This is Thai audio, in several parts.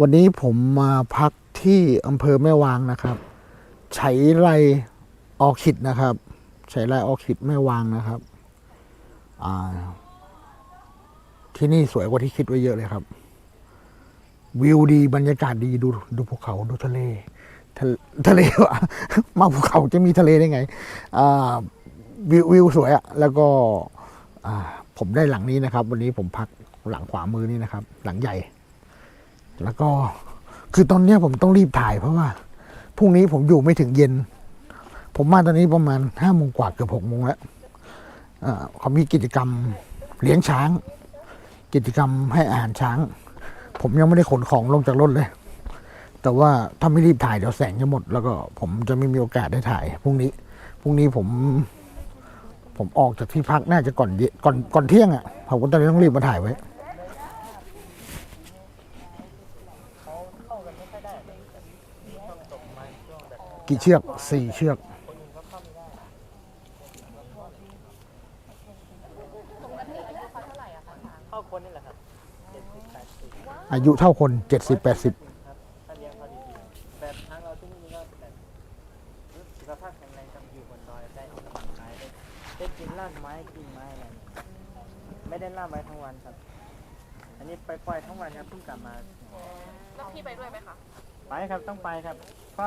วันนี้ผมมาพักที่อำเภอแม่วางนะครับไฉไรออคิดนะครับไฉไรออคิดแม่วางนะครับ ที่นี่สวยกว่าที่คิดไว้เยอะเลยครับ วิวดีบรรยากาศดีดูดูภูเขาดูทะเล ทะเลทะเลวะมาภูเขาจะมีทะเลได้ไงวิววิวสวยอะแล้วก็ผมได้หลังนี้นะครับ วันนี้ผมพักหลังขวามือนี่นะครับ หลังใหญ่ แล้วก็คือตอนเนี้ยผมต้องรีบถ่ายเพราะว่าพรุ่งนี้ผมอยู่ไม่ถึงเย็น ผมมาตอนนี้ประมาณห้าโมงกว่าเกือบหกโมงแล้วเขามีกิจกรรมเลี้ยงช้าง กิจกรรมให้อาหารช้าง ผมยังไม่ได้ขนของลงจากรถเลย แต่ว่าถ้าไม่รีบถ่ายเดี๋ยวแสงจะหมด แล้วก็ผมจะไม่มีโอกาสได้ถ่ายพรุ่งนี้พรุ่งนี้ผมผมออกจากที่พักน่าจะก่อนเย็นก่อนก่อนเที่ยงอะผมก็ตอนนี้ต้องรีบมาถ่ายไว้ กี่เชือกสี่เชือกเข้าคนนี่แหละครับเจ็ดสิบแปดสิบอายุเท่าคนเจ็ดสิบแปดสิบครับถ้าเลี้ยงเขาดีๆแบบทางเราที่นี่ก็แบบสุขภาพแข็งแรงครับอยู่บนดอยได้ออกกำลังกายได้ได้กินรากไม้กินไม้อะไรเนี่ยไม่ได้ล่ามไว้ทั้งวันครับ อันนี้ไปปล่อยทั้งวันครับเพิ่งกลับมา แล้วพี่ไปด้วยไหมคะ ไปครับต้องไปครับ เพราะ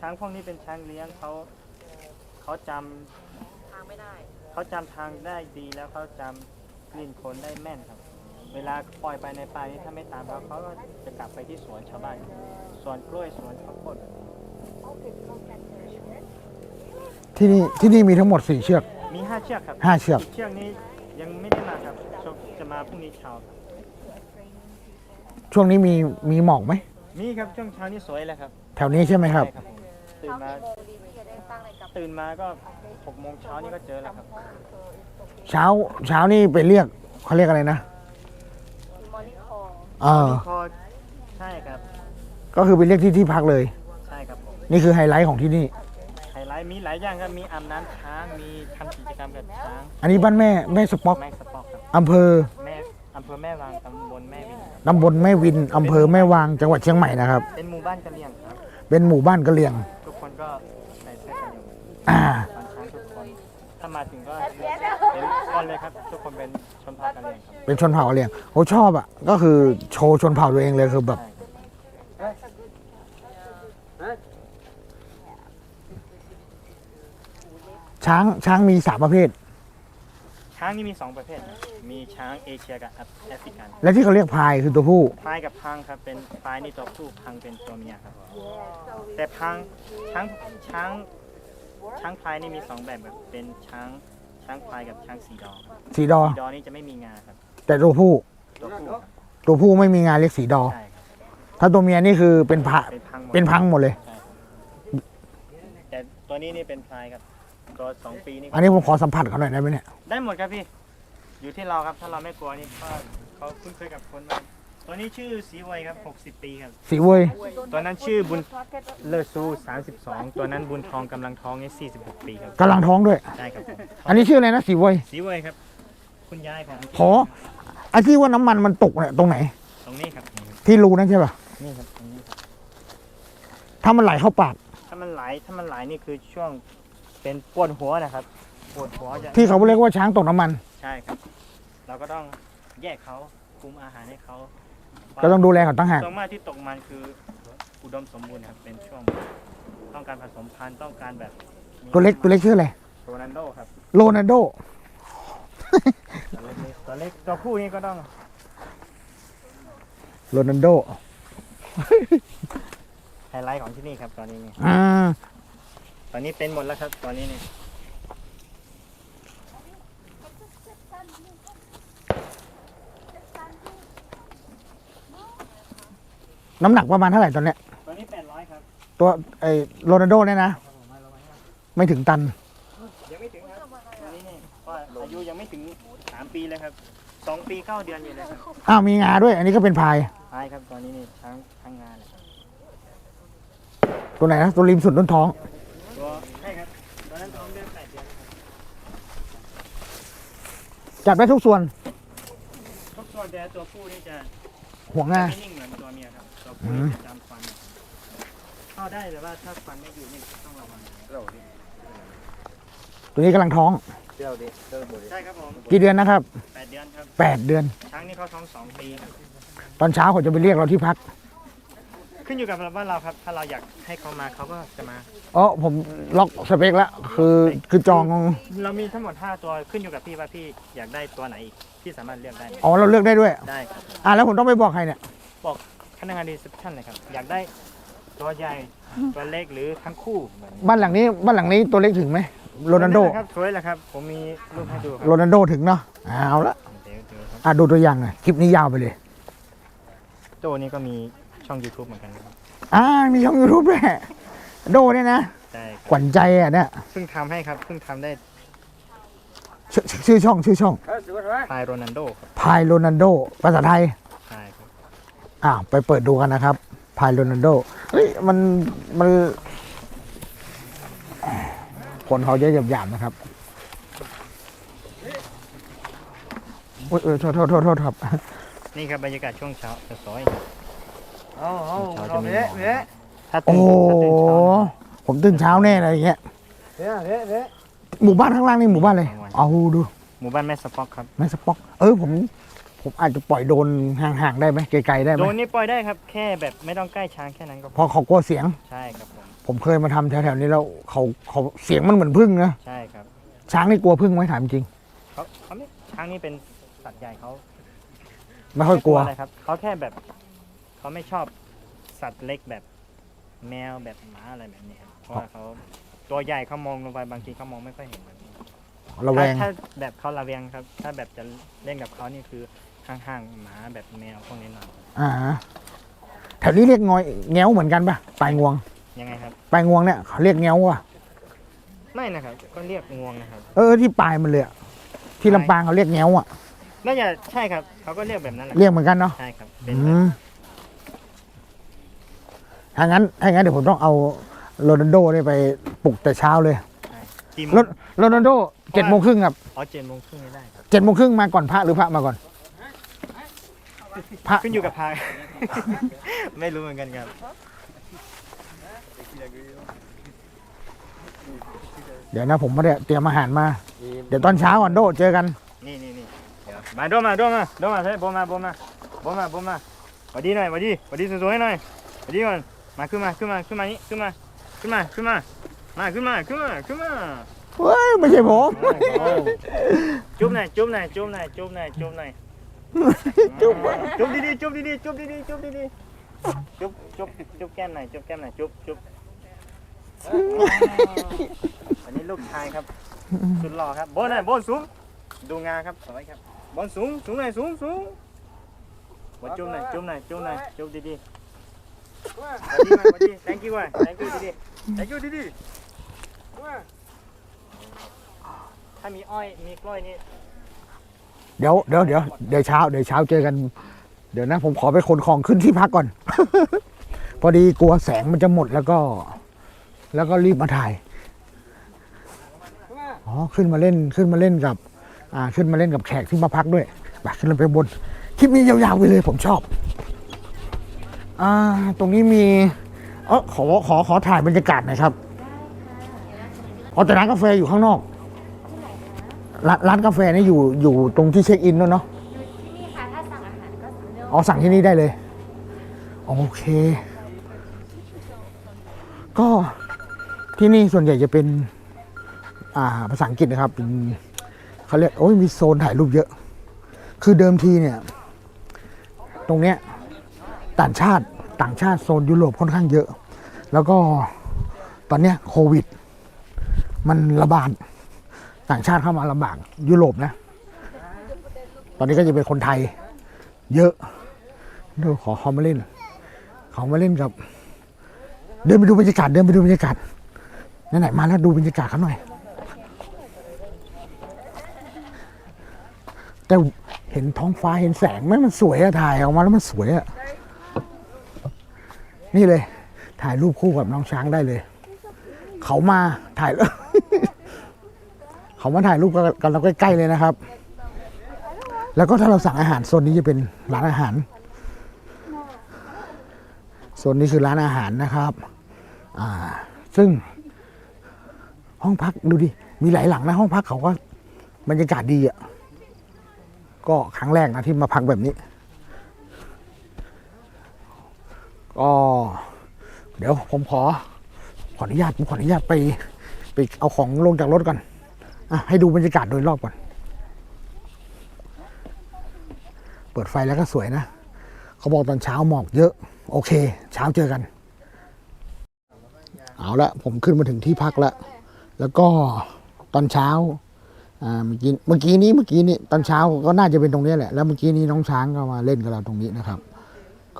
ช้างพวกนี้เป็นช้างเลี้ยงเขาเขาจำทางไม่ได้ เขาจำทางได้ดีแล้วเขาจำกลิ่นคนได้แม่นครับ เวลาปล่อยไปในป่านี้ถ้าไม่ตามเขาเขาก็จะกลับไปที่สวนชาวบ้านสวนกล้วยสวนข้าวโพดที่นี่ที่นี่มีทั้งหมดสี่เชือกมีห้าเชือกครับห้าเชือกเชือกนี้ยังไม่ได้มาครับจะมาพรุ่งนี้เช้าครับช่วงนี้มีมีหมอกไหม มีครับช่วงเช้านี้สวยเลยครับแถวนี้ใช่ไหมครับ ใช่ครับผมตื่นมาโมดีที่จะได้สร้างอะไรกับตื่นมาก็หกโมงเช้านี่ก็เจอแล้วครับ เช้าเช้านี่ไปเรียกเขาเรียกอะไรนะมอนิคอร์เออพอใช่ครับก็คือไปเรียกที่ที่พักเลย ใช่ครับผมนี่คือไฮไลท์ของที่นี่ ไฮไลท์มีหลายอย่างครับมีอาบน้ำช้างมีทำกิจกรรมกับช้างอันนี้บ้านแม่แม่สป็อกแม่สปอกครับอำเภอแม่ อำเภอแม่วางตำบลแม่วินครับตำบลแม่วินอำเภอแม่วางจังหวัดเชียงใหม่นะครับ เป็นหมู่บ้านกะเหรี่ยงครับ เป็นหมู่บ้านกะเหรี่ยง ทุกคนก็ใส่เสื้อกะเหรี่ยงอ่า ตอนเช้าทุกคน ถ้ามาถึงก็เห็นก่อนเลยครับ ทุกคนเป็นชนเผ่ากะเหรี่ยงครับเป็นชนเผ่ากะเหรี่ยงโอ้ชอบอะ ก็คือโชว์ชนเผ่าตัวเองเลยคือแบบ ใช่ช้างช้างมีสามประเภท ช้างนี่มีสองประเภทมีช้างเอเชียกับแอฟริกันและที่เขาเรียกพายคือตัวผู้ พายกับพังครับเป็นพายนี่ตัวผู้พังเป็นตัวเมียครับ แต่พังช้างช้างช้างพายนี่มีสองแบบครับเป็นช้างช้างพายกับช้างสีดอครับสีดอ สีดอนี่จะไม่มีงาครับแต่ตัวผู้ ตัวผู้ครับตัวผู้ไม่มีงานเรียกสีดอ ใช่ครับถ้าตัวเมียนี่คือเป็นพระเป็นพังหมดเป็นพังหมดเลย ใช่ครับแต่ตัวนี้นี่เป็นพายครับ ตัวสองปีนี่ก็อันนี้ผมขอสัมผัสเขาหน่อยได้ไหมเนี่ย ได้หมดครับพี่ อยู่ที่เราครับถ้าเราไม่กลัวนี่ก็เขาคุ้นเคยกับคนมากตัวนี้ชื่อสีไวยครับ 60 ปีครับ สีเว้ยตัวนั้นชื่อบุญเลอซู32 ตัวนั้นบุญทองกำลังท้องนี่46 ปีครับกำลังท้องด้วย ใช่ครับผมอันนี้ชื่ออะไรนะสีเว้ยสีไวยครับ คุณยายของขอไอ้ที่ว่าน้ำมันมันตกเนี่ยตรงไหน ตรงนี้ครับนี่ครับที่รูนั่นใช่ป่ะนี่ครับตรงนี้ครับถ้ามันไหลเข้าปากถ้ามันไหลถ้ามันไหลนี่คือช่วง เป็นปวดหัวนะครับปวดหัวจะที่เขาเรียกว่าช้างตกน้ำมัน ใช่ครับ เราก็ต้องแยกเขาปรุงอาหารให้เขาก็ต้องดูแลเขาตั้งหาก ส่วนมากที่ตกมันคืออุดมสมบูรณ์ครับเป็นช่วงต้องการผสมพันธุ์ต้องการแบบมีตัวเล็กตัวเล็กชื่ออะไรโรนัลโดครับโรนัลโด ตัวเล็กๆตัวเล็กตัวผู้นี่ก็ต้องโรนัลโดไฮไลท์ของที่นี่ครับตอนนี้นี่อ่า ตอนนี้เป็นหมดแล้วครับ ตอนนี้นี่น้ำหนักประมาณเท่าไหร่ตอนเนี้ย ตอนนี้800ครับตัวไอ้โรนัลโดเนี่ยนะไม่ถึงตัน ยังไม่ถึงครับตอนนี้นี่ก็อายุยังไม่ถึงสามปีเลยครับสองปีเก้าเดือนอยู่เลยครับอ้าว มีงาด้วย อันนี้ก็เป็นพาย ใช่ครับตอนนี้นี่ช้างช้างงานเลยครับตัวไหนนะ ตัวริมสุดต้นท้อง ตัวใช่ครับตอนนั้น ท้องเดือนแปดเดือนครับจับได้ทุกส่วนทุกส่วนแต่ตัวผู้นี่จะหัวงาไม่นิ่งเหมือนตัวเมียครับตัวอืมตามฟันเข้าได้แต่ว่าถ้าฟันไม่อยู่นี่ต้องระวังตัวนี้กำลังท้องใช่ครับผมกี่เดือนนะครับแปดเดือนครับแปดเดือน ช้างนี่เขาท้องสองปีครับตอนเช้าเขาจะไปเรียกเราที่พัก ขึ้นอยู่กับว่าเราครับ ถ้าเราอยากให้เขามาเขาก็จะมา อ๋อผมล็อกสเปคแล้วคือคือจอง เรามีทั้งหมด 5 ตัวขึ้นอยู่กับพี่ว่าพี่อยากได้ตัวไหนอีกพี่สามารถเลือกได้อ๋อเราเลือกได้ด้วย ได้ครับอ่าแล้วผมต้องไปบอกใครเนี่ยพนักงานรีเซพชันเลยครับ อยากได้ตัวใหญ่ตัวเล็กหรือทั้งคู่แบบนี้บ้านหลังนี้บ้านหลังนี้ตัวเล็กถึงไหมโรนัลโดครับสวยแหละครับ ผมมีรูปให้ดูครัโรนัลโดถึงเนาะเอาละเดี๋ยวเดี๋ยวครับอะดูตัวอย่างหน่อยคลิปนี้ยาวไปเลยโจนี่ก็มี ช่อง YouTube เหมือนกันครับอ่ามีช่องยูทูบด้วยโดเนี่ยนะใช่คขรับวัญใจอะเนี่ยเพิ่งทำให้ครับเพิ่งทำได้ชื่อชื่อช่องชื่อช่องพายโรนันโดครับพายโรนัลโดภาษาไทย ใช่ครับอ่าไปเปิดดูกันนะครับ พายโรนัลโดเฮ้ยมันมัน คนเขาเยอะหยาบๆนะครับอุ๊ยเออโทษโทษโทษโทษครับ นี่ครับบรรยากาศช่วงเช้าจะสวย เอาเอาเช้าเอาจะมีเละหมอกเละถ้าโอ้ตื่นถ้าตื่นเช้านะผมตื่นเช้าแน่เลยอย่างเงี้ยเละเละเละหมู่บ้านข้างล่างนี่หมู่บ้านเลยเอาดู หมู่บ้านแม่สปอกครับแม่สป็อก เออผม ผมอาจจะปล่อยโดรนห่างๆได้ไหมไกลๆได้ไหโดมนนี่ปล่อยได้ครับ แค่แบบไม่ต้องใกล้ช้างแค่นั้นก็เพพอราะเขากลัวเสียง ใช่ครับผม ผมเคยมาทำแถวๆนี้แล้วเขาเขาเสียงมันเหมือนพึ่งนะใช่ครับช้างนี่กลัวพึ่งไหมถามจริง เขาเขาไม่ช้างนี่เป็นสัตว์ใหญ่เขาไม่ค่อยกลัว อะไรครับเขาแค่แบบ เขาไม่ชอบสัตว์เล็กแบบแมวแบบหมาอะไรแบบนี้ครับเพราะว่าเขาตัวใหญ่เขามองลงไปบางทีเขามองไม่ค่อยเห็นแบบนี้ระแวถ้าง ถ้าแบบเขาระแวงครับ ถ้าแบบจะเล่นกับเขานี่คือห่างๆหมาแบบแมวพวกนี้หน่อยอ่าแถวนี้เรียกงอยแง้วเหมือนกันปะปลายงวงยังไงครับ ปลายงวงเนี่ยเขาเรียกแง้วว่ะไม่นะครับ ก็เรียกงวงนะครับ เออที่ปลายมันเลยอะที่ลำปางเขาเรียกแง้วอะน่าจะใช่ครับ เขาก็เรียกแบบนั้นแหละเรียกเหมือนกันเนาะใช่ครับ เป็นอืแบบม ถ้างั้นถ้างั้นเดี๋ยวผมต้องเอาโรนัลโดเนี่ยไปปลุกแต่เช้าเลยกี่โมโรงโรนัลโดเจ็ดโมงครึ่งครับอ๋อเจ็ดโมงครึ่งนี่ได้ครับเจ็ดโมงครึ่งมาก่อนพระหรือพระมาก่อน พระ ขึ้นอยู่กับพาย ไม่รู้เหมือนกันครับ เดี๋ยวนะผมไม่ได้เตรียมอาหารมา เดี๋ยวตอนเช้าก่อนโดเจอกัน นี่นี่นี่เดี๋ยวมาโดมาโดมาโดมาเฮ้ยโบมาโบมาโบมาโบมาหวัดดีหน่อยหวัดดีหวัดดีสวยๆหน่อยหวัดดีก่อน มาขึ้นมาขึ้นมาขึ้นมานี่ขึ้นมาขึ้นมาขึ้นมามาขึ้นมาขึ้นมาขึ้นมาเฮ้ยไม่ใช่ผม จุ๊บหน่อยจุ๊บหน่อยจุ๊บหน่อยจุ๊บหน่อยจุ๊บหน่อยจุ๊บจุ๊บดีๆจุ๊บดีๆจุ๊บดีๆจุ๊บดีๆจุ๊บจุ๊บจุ๊บแก้มหน่อยจุ๊บแก้มหน่อยจุ๊บจุ๊บอันนี้ลูกชายครับสุดหล่อครับโบนหน่อยโบนสูงดูงาครับสวยครับโบนสูงสูงหน่อยสูงสูงบนจุ๊บหน่อยจุ๊บหน่อยจุ๊บหน่อยจุ๊บดีๆ หวัดดีหวัดดี thank you ว่ะ thank you ดีๆ thank you ดีๆถ้ามีอ้อย มีกล้อยนี่ เดี๋ยวเดี๋ยวเดี๋ยวเดี๋ยวเช้าเดี๋ยวเช้าเจอกัน เดี๋ยวนะ ผมขอไปขนของขึ้นที่พักก่อน พอดีกลัวแสงมันจะหมดแล้วก็ แล้วก็รีบมาถ่าย อ๋อ ขึ้นมาเล่นขึ้นมาเล่นกับ อ่า ขึ้นมาเล่นกับแขกที่มาพักด้วยไปขึ้นไปบน คลิปนี้ยาวๆไปเลยผมชอบ อ่าตรงนี้มีเออขอขอขอถ่ายบรรยากาศหน่อยครับอ๋อแต่ร้านกาแฟอยู่ข้างนอกร้านร้านกาแฟนี่อยู่อยู่ตรงที่เช็คอินแล้วเนาะที่นี่ค่ะ ถ้าสั่งอาหารก็สั่งเนื้ออ๋อสั่งที่นี่ได้เลย โอเค ก็ที่นี่ส่วนใหญ่จะเป็น อ่าภาษาอังกฤษนะครับ เป็นเขาเรียกโอ้ยมีโซนถ่ายรูปเยอะ คือเดิมทีเนี่ย ตรงเนี้ย ต่างชาติต่างชาติโซนยุโรปค่อนข้างเยอะ แล้วก็ตอนเนี้ยโควิด มันระบาดต่างชาติเข้ามาลำบากยุโรปนะ ตอนนี้ก็จะเป็นคนไทย เยอะดูขอเขามาเล่นเขามาเล่นกับ เดินไปดูบรรยากาศเดินไปดูบรรยากาศไหนๆมาแล้วดูบรรยากาศเขาหน่อย แต่เห็นท้องฟ้าเห็นแสงไหมมันสวยอะถ่ายออกมาแล้วมันสวยอะ นี่เลย ถ่ายรูปคู่กับน้องช้างได้เลย เขามาถ่ายแล้วเขามาถ่ายรูปกันเราใกล้ๆเลยนะครับ แล้วก็ถ้าเราสั่งอาหารโซนนี้จะเป็นร้านอาหารโซนนี้คือร้านอาหารนะครับอ่าซึ่งห้องพักดูดิ มีหลายหลังนะห้องพักเขาก็บรรยากาศดีอะ ก็ครั้งแรกนะที่มาพักแบบนี้ ก็เดี๋ยวผมขอขออนุญาตผมขออนุญาตไปไปเอาของลงจากรถก่อนอะให้ดูบรรยากาศโดยรอบก่อน เปิดไฟแล้วก็สวยนะ เขาบอกตอนเช้าหมอกเยอะ โอเค เช้าเจอกัน เอาละผมขึ้นมาถึงที่พักแล้ว แล้วก็ตอนเช้าอ่าเมื่อกี้เมื่อกี้นี้เมื่อกี้นี้ตอนเช้าก็น่าจะเป็นตรงนี้แหละ แล้วเมื่อกี้นี้น้องช้างก็มาเล่นกับเราตรงนี้นะครับ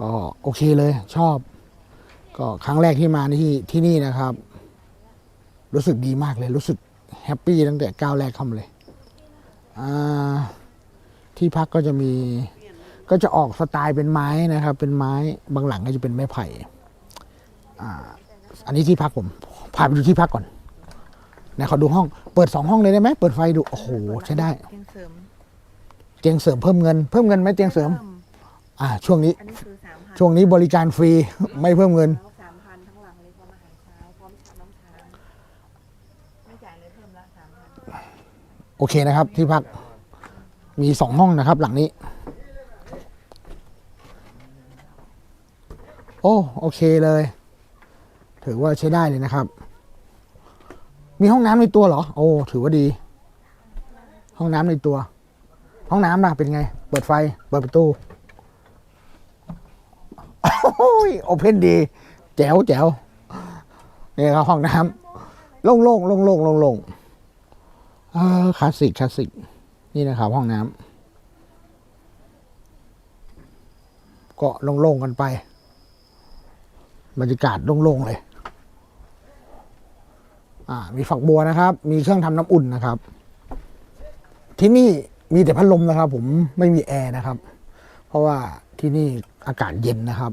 ก็โอเคเลยชอบ ก็ครั้งแรกที่มาที่ที่นี่นะครับ รู้สึกดีมากเลยรู้สึกแฮปปี้ตั้งแต่ก้าวแรกเข้ามาเลยอ่าที่พักก็จะมีก็จะออกสไตล์เป็นไม้นะครับ เป็นไม้บางหลังก็จะเป็นไม้ไผ่อ่าอันนี้ที่พักผมพาไปดูที่พักก่อนไหนขอดูห้องเปิดสองห้องเลยได้ไหมเปิดไฟดูโอ้โหใช้ได้เตียงเสริมเตียงเสริมเพิ่มเงิน เพิ่มเงินไหมเตียงเสริม อ่า ช่วงนี้ อันนี้คือ สามพันช่วงนี้บริการฟรี ไม่เพิ่มเงิน สามพันทั้งหลังเลยพร้อมอาหารเช้าพร้อมชาน้ำชาไม่จ่ายเลยเพิ่มละสามพันโอเคนะครับ ที่พักมีสองห้องนะครับ หลังนี้ โอ้โอเคเลย ถือว่าใช้ได้เลยนะครับ มีห้องน้ำในตัวเหรอ โอ้ถือว่าดี ห้องน้ำในตัว ห้องน้ำล่ะเป็นไง เปิดไฟ เปิดประตู โอ้ยโอเพนดีแจ๋วแจ๋วนี่ครับห้องน้ำโล่งโล่งโล่งโล่งโล่งโล่งคลาสสิกคลาสสิกนี่นะครับห้องน้ำก็โล่งๆกันไป บรรยากาศโล่งๆเลย อ่า มีฝักบัวนะครับ มีเครื่องทำน้ำอุ่นนะครับ ที่นี่มีแต่พัดลมนะครับ ผมไม่มีแอร์นะครับ เพราะว่าที่นี่อากาศเย็นนะครับ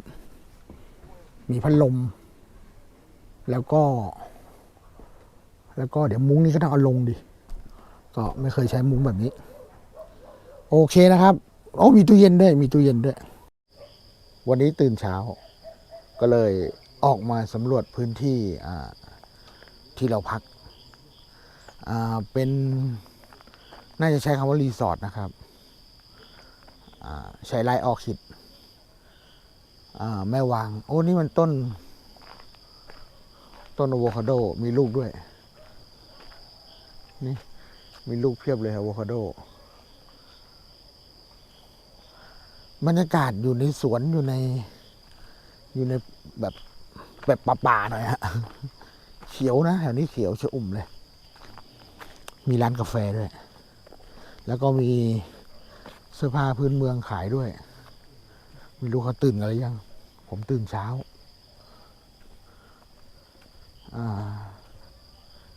มีพัดลม แล้วก็ แล้วก็เดี๋ยวมุ้งนี้ก็ต้องเอาลงดิ ก็ไม่เคยใช้มุ้งแบบนี้ โอเคนะครับ โอ้มีตู้เย็นด้วย มีตู้เย็นด้วย วันนี้ตื่นเช้า ก็เลยออกมาสำรวจพื้นที่ที่เราพัก เป็น น่าจะใช้คำว่ารีสอร์ทนะครับ ใช้ไลายออคิด แม่วาง โอ้ นี่มันต้น ต้นอะโวคาโด มีลูกด้วย นี่ มีลูกเพียบเลยอะโวคาโด บรรยากาศอยู่ในสวนอยู่ใน อยู่ในแบบแบบป่าๆหน่อยฮะ เขียวนะแถวนี้เขียวชะอุ่มเลย มีร้านกาแฟด้วย แล้วก็มีเสื้อผ้าพื้นเมืองขายด้วย ไม่รู้เขาตื่นกันหรือยัง ผมตื่นเช้า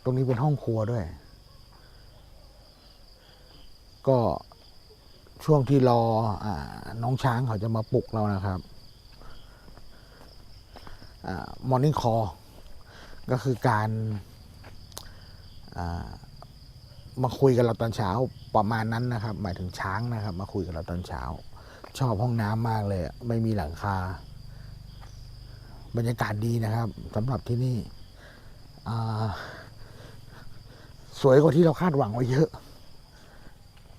ตรงนี้เป็นห้องครัวด้วย ก็ช่วงที่รออน้องช้างเขาจะมาปลุกเรานะครับมอร์นิ่งคอก็คือการมาคุยกับเราตอนเช้าประมาณนั้นนะครับ หมายถึงช้างนะครับ มาคุยกับเราตอนเช้า ชอบห้องน้ำมากเลย ไม่มีหลังคา บรรยากาศดีนะครับสำหรับที่นี่สวยกว่าที่เราคาดหวังไว้เยอะ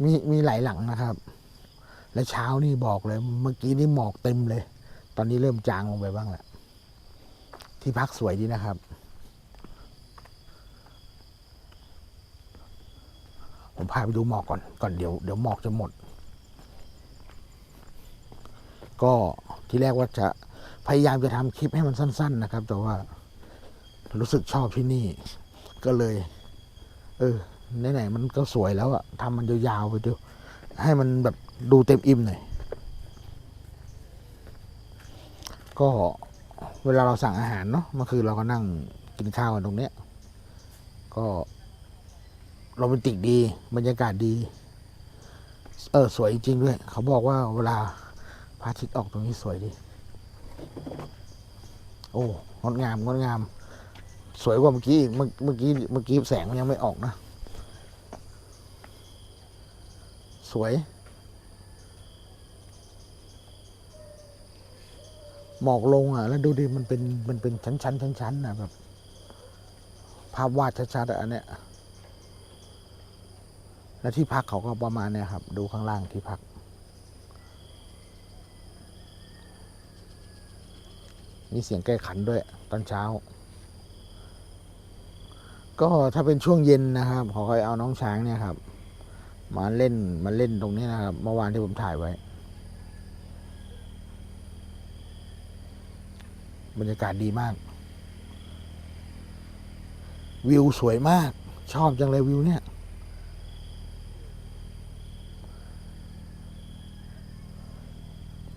มีมีหลายหลังนะครับ และเช้านี่บอกเลย เมื่อกี้นี่หมอกเต็มเลย ตอนนี้เริ่มจางลงไปบ้างแล้วที่พักสวยดีนะครับ ผมพาไปดูหมอกก่อนก่อนเดี๋ยวเดี๋ยวหมอกจะหมด ก็ที่แรกว่าจะ พยายามจะทำคลิปให้มันสั้น ๆ นะครับ แต่ว่ารู้สึกชอบที่นี่ ก็เลย เออไหนๆมันก็สวยแล้วอะทำมันยาวๆไปดูให้มันแบบดูเต็มอิ่มหน่อยก็เวลาเราสั่งอาหารเนาะเมื่อคืนเราก็นั่งกินข้าวกันตรงเนี้ย ก็โรแมนติกดี บรรยากาศดี เออ สวยจริงด้วย เขาบอกว่าเวลาพระอาทิตย์ออกตรงนี้สวยดี โอ้งดงามงดงาม สวยกว่าเมื่อกี้อีกเมื่อกี้เมื่อกี้แสงมันยังไม่ออกนะ สวย หมอกลงอะ แล้วดูดิมันเป็นมันเป็นชั้นชั้นชั้นชั้นนะแบบ ภาพวาดชัดๆอะอันเนี้ยและที่พักเขาก็ประมาณเนี้ยครับ ดูข้างล่างที่พัก มีเสียงแก้ขันด้วยตอนเช้า ก็ถ้าเป็นช่วงเย็นนะครับเขาก็เอาน้องช้างเนี่ยครับ มาเล่นมาเล่นตรงนี้นะครับ เมื่อวานที่ผมถ่ายไว้ บรรยากาศดีมาก วิวสวยมาก ชอบจังเลยวิวเนี่ย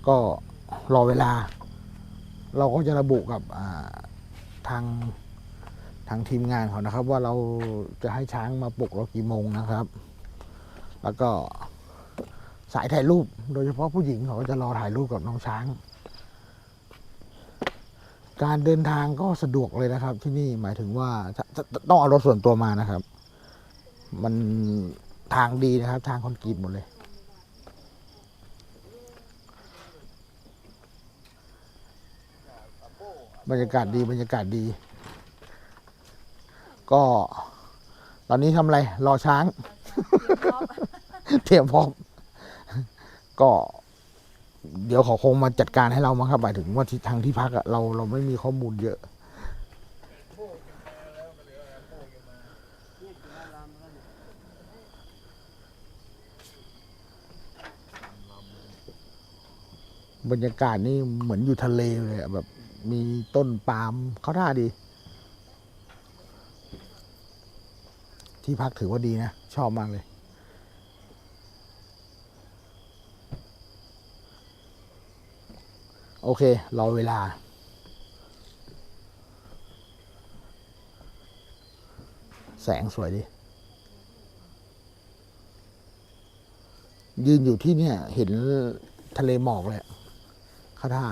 ก็รอเวลา เราก็จะระบุกับทางทางทีมงานเขานะครับ ว่าเราจะให้ช้างมาปลุกเรากี่โมงนะครับ แล้วก็สายถ่ายรูป โดยเฉพาะผู้หญิงเขาก็จะรอถ่ายรูปกับน้องช้าง การเดินทางก็สะดวกเลยนะครับ ที่นี่หมายถึงว่าถ้าถ้าต้องเอารถส่วนตัวมานะครับ มันทางดีนะครับ ทางคอนกรีตหมดเลย บรรยากาศดีบรรยากาศดี ก็ตอนนี้ทำอะไร รอช้าง เตรียมพร้อม ก็ เดี๋ยวเขาคงมาจัดการให้เรามั้งครับหมายถึงว่าที่ทางที่พักอะเราเราไม่มีข้อมูลเยอะบรรยากาศนี่เหมือนอยู่ทะเลเลยแบบ มีต้นปาล์มเขาท่าดี ที่พักถือว่าดีนะ ชอบมากเลย โอเค รอเวลาแสงสวยดี ยืนอยู่ที่เนี่ย เห็นทะเลหมอกเลยเข้าท่า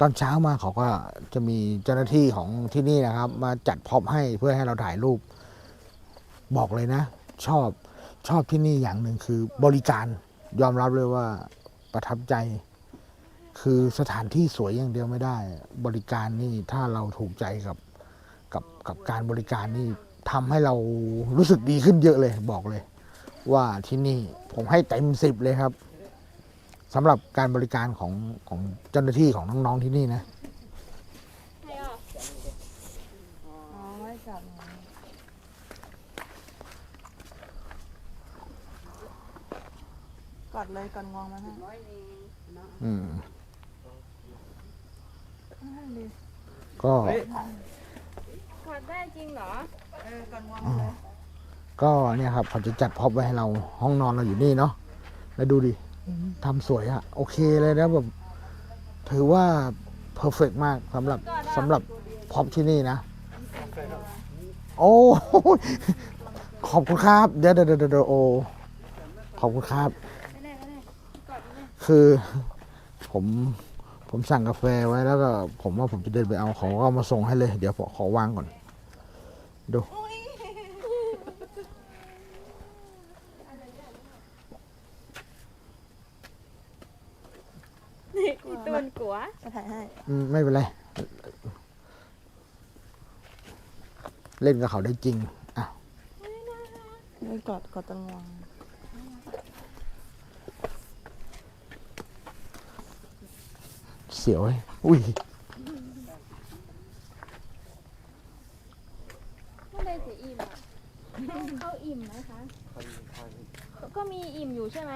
ตอนเช้ามาเขาก็จะมีเจ้าหน้าที่ของที่นี่นะครับ มาจัดพร็อพให้เพื่อให้เราถ่ายรูป บอกเลยนะ ชอบชอบที่นี่อย่างหนึ่งคือบริการยอมรับเลยว่าประทับใจ คือสถานที่สวยอย่างเดียวไม่ได้ บริการนี่ถ้าเราถูกใจกับกับกับการบริการนี่ทำให้เรารู้สึกดีขึ้นเยอะเลยบอกเลย ว่าที่นี่ผมให้เต็มสิบเลยครับ สำหรับการบริการของของเจ้าหน้าที่ของน้องๆที่นี่นะให้อะอ๋อไว้จับไงกอดเลยกอดงวงมาให้อืม ให้ดิก็ถอดได้จริงเหรอ เออกอดงวงมาเลยก็เนี่ยครับเขาจะจัดพร็อพไว้ให้เราห้องนอนเราอยู่นี่เนาะแล้วดูดิ ทำสวยอะโอเคเลยนะแบบถือว่าเพอร์เฟกมากสำหรับสำหรับพร็อพที่นี่นะ โอ้ขอบคุณครับ เดี๋ยวเดี๋ยวเดี๋ยวโอขอบคุณครับ คือผมผมสั่งกาแฟไว้แล้วก็ผมว่าผมจะเดินไปเอาเขาก็เอามาส่งให้เลย เดี๋ยวขอวางก่อน ดู นี่อี ตูนกัวจะถ่ายให้อืมไม่เป็นไร เล่นกับเขาได้จริงอะนี่กอดกอดตรงงวงเสียวเว้ยอุ้ยไม่ได้สิอิ่มอะเขาอิ่มไหมคะ ก็มีอิ่มอยู่ใช่ไหม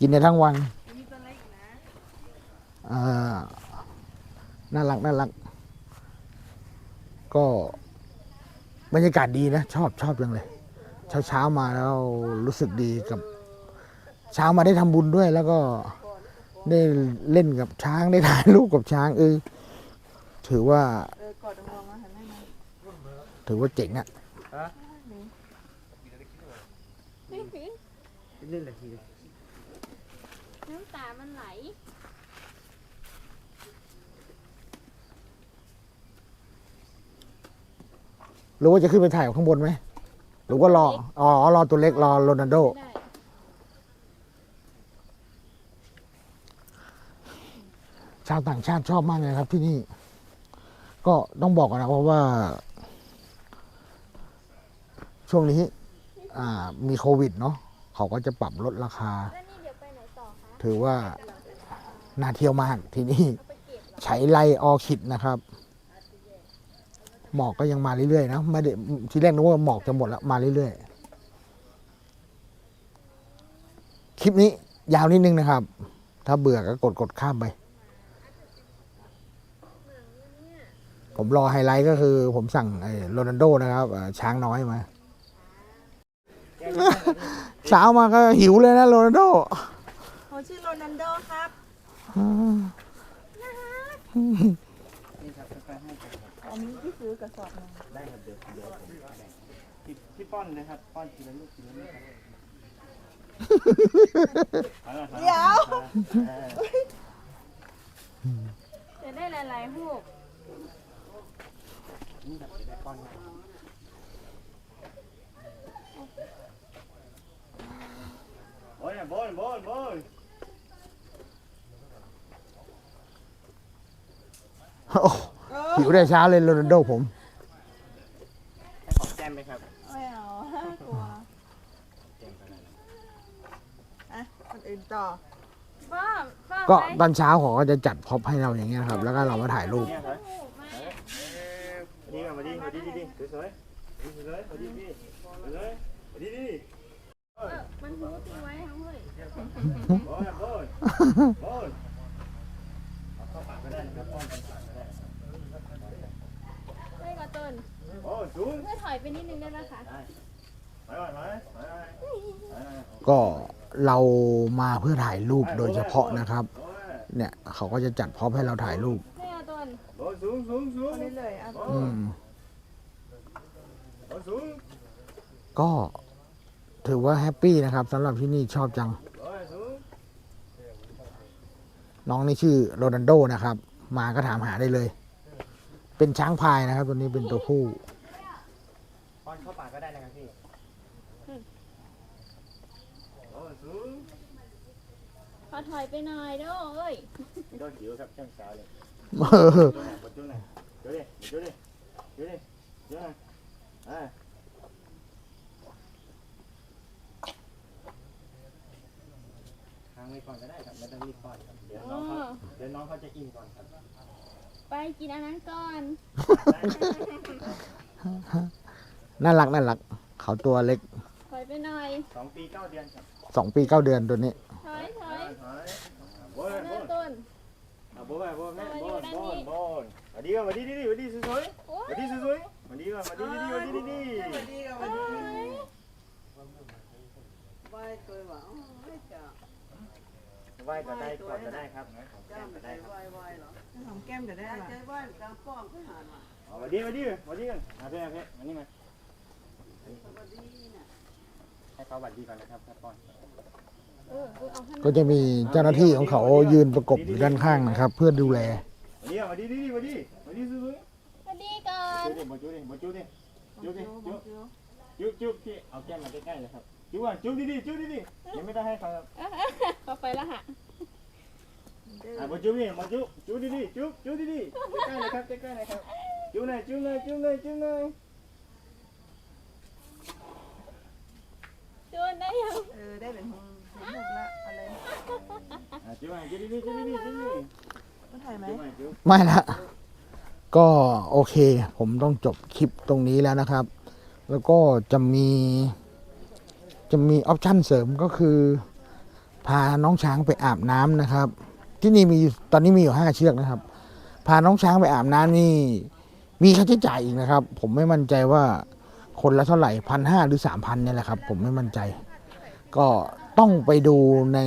กินได้ทั้งวันมีตัวเล็กนะอ่าน่ารักน่ารัก ก็บรรยากาศดีนะ ชอบชอบจังเลย เช้าเช้าๆมาแล้วรู้สึกดีกับ เช้ามาได้ทำบุญด้วย แล้วก็ได้เล่นกับช้างได้ถ่ายรูปกับช้างเออถือว่าเออกอดตรงงวงมาหันให้มาถือว่าเจ๋งอะ นี่สิ เล่นอะไรที น้ำตามันไหล หรือว่าจะขึ้นไปถ่ายข้างบนไหมหรือว่ารออ๋อรอตัวเล็กรอโรนัลโด ได้ชาวต่างชาติชอบมากเลยครับที่นี่ ก็ต้องบอกก่อนนะเพราะว่า ช่วงนี้อ่ามีโควิดเนาะเขาก็จะปรับลดราคา แล้วนี่เดี๋ยวไปไหนต่อคะถือว่าน่าเที่ยวมากที่นี่เอาไปเก็บเหรอใช้ไลออคิดนะครับ หมอกก็ยังมาเรื่อยๆนะไม่ได้ทีแรกนึกว่าหมอกจะหมดแล้วมาเรื่อยๆ คลิปนี้ยาวนิดนึงนะครับ ถ้าเบื่อก็กดกดข้ามไป ผมรอไฮไลท์ก็คือ ผมสั่งไอ้โรนัลโดนะครับเอ่อช้างน้อยมา เช้ามาก็หิวเลยนะโรนัลโดเขาชื่อโรนันโดครับ ซื้อกระสอบหนึงได้ครับเดี๋ยวเดี๋ยวผมพี่พี่ป้อนเลยครับป้อนทีละลูกทีละลูกครับเอาละครับเดี๋ยวเออจะได้หลายๆหูกนี่ครับจะได้ป้อนมาโอ้ยบอลบอลบอลโอ้ หิวได้เช้าเลยโรนัลโดผม ให้ของแจมไหมครับไม่เอากลัวแจมไปไหนล่ะอะคนอื่นต่อป้าป้าก็ไปตอนเช้าเขาก็จะจัดพร็อพให้เราอย่างเงี้ยครับ แล้วก็เรามาถ่ายรูป เนี่ยครับหูกมาดีกันมาดีมาดีดีดีสวยสวยสวยมาดีดีสวยมาดีดีเออมันหูตีไว้ทั้งเฮ้ยบอลบอลบอลเอาเข้าปากก็ได้นะครับป้อนกันปากก็ได้ เฮ้ยกระ ต้นโอ้สูงเพื่อถอยไปนิดนึงได้ไหมคะไปไปไปไปไปก็เรามาเพื่อถ่ายรูปโดยเฉพาะนะครับ เนี่ยเขาก็จะจัดพร็อพให้เราถ่ายรูปเฮ้ยกระต้นบอลสูงสูงสูงเอาเรื่อยๆอะอืมบอลสูงก็ถือว่าแฮปปี้นะครับสำหรับที่นี่ชอบจังบอลสูงน้องนี่ชื่อโรนัลโดนะครับ มาก็ถามหาได้เลย เป็นช้างพายนะครับ ตัวนี้เป็นตัวผู้ป้อนเข้าปากก็ได้นะครับพี่บอลสูงขอถอยไปหน่อยเด้อเอ้ยมีโดนจิ๋วครับช่างสาวเลยเออจุ๊หน่อยจุ๊หน่อยจุ๊ดิจุ๊ดิจุ๊ดิจุ๊หน่อยอ่าทางไว้ก่อนก็ได้ครับไม่ต้องรีบป้อนครับเดี๋ยวน้องเขาเดี๋ยวน้องเขาจะอิ่มก่อนครับ ไปกินอันนั้นก่อน น่ารักน่ารัก เขาตัวเล็กถอยไปหน่อย สองปีเก้าเดือนครับสองปีเก้าเดือนตัวนี้ ถอยถอยถอยโบยเริ่โบมยต้นอะโบยโบยแม่โบยโบยโบยมาดีกันมาดีดีดีมาดีสวยโอ้ๆมาดีสวยๆมาดีกันมาดีดีดีมาดีดีดีสวัสดีกับสวัสดี ไหว้ก็ได้กอดก็ได้ครับของแก้มก็ได้ครับหอมแก้มก็ได้ล่ะเอามาดีมาดีมาดีกันมาเพื่อนเพื่อนมานี่มาให้เขาบัดดีก่อนนะครับครับก่อนเออเออเอาให้มันก็จะมีเจ้าหน้าที่ของเขายืนประกบอยู่ด้านข้างนะครับ เพื่อดูแลมาดีมาดีดีมาดีมาดีสวยสวัสดีก่อนๆจุ๊ดิมาจุ๊ดิมาจุ๊ดิจุ๊ดิจุ๊จุ๊จุ๊พี่เอาแก้มมาใกล้ๆเลยครับ จุ๊อะจุ๊ดีดีจุ๊ดีดียังไม่ได้ให้เขาครับเอาไปละฮะอะมาจุ๊นี่มาจุ๊จุ๊ดีดีจุ๊จุ๊ดีดีใกล้ๆเลยครับใกล้ๆเลยครับจุ๊หน่อยจุ๊หน่อยจุ๊หน่อยจุ๊หน่อยจูนได้ยังเออได้เป็นหงเห็นหกละเอะไรอะจุ๊หน่อยจุ๊ดีดีจุ๊ดีดีจุ๊ดีดีมาถ่ายไหมจุ๊หน่อยจุ๊ไม่ละก็โอเค ผมต้องจบคลิปตรงนี้แล้วนะครับ แล้วก็จะมี จะมีออปชั่นเสริมก็คือ พาน้องช้างไปอาบน้ำนะครับ ที่นี่มีตอนนี้มีอยู่ห้าเชือกนะครับ พาน้องช้างไปอาบน้ำนี่มีค่าใช้จ่ายอีกนะครับ ผมไม่มั่นใจว่าคนละเท่าไหร่พันห้าหรือสามพันเนี่ยแหละครับ ผมไม่มั่นใจ ก็ต้องไปดูใน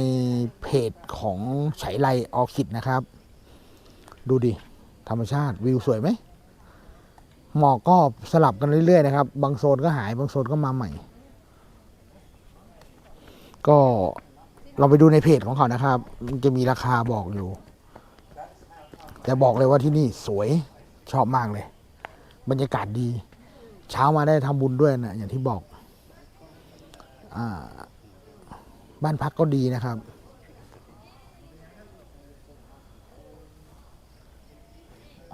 เพจของไฉไลออคิดนะครับ ดูดิ ธรรมชาติวิวสวยไหมหมอกก็สลับกันเรื่อยๆนะครับ บางโซนก็หายบางโซนก็มาใหม่ ก็เราไปดูในเพจของเขานะครับ มันจะมีราคาบอกอยู่ แต่บอกเลยว่าที่นี่สวยชอบมากเลย บรรยากาศดี เช้ามาได้ทำบุญด้วยนะอย่างที่บอกอบ้านพักก็ดีนะครับ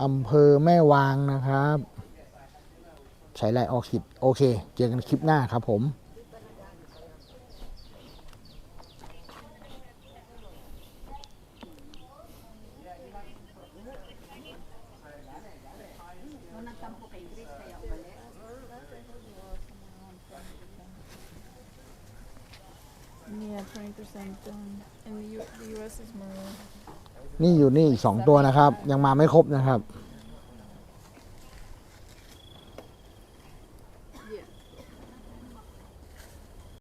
อำเภอแม่วางนะครับ ใช้ไลน์ออคิดโอเค เจอกันคลิปหน้าครับผม นี่อยู่นี่อีกสองตัวนะครับ ยังมาไม่ครบนะครับ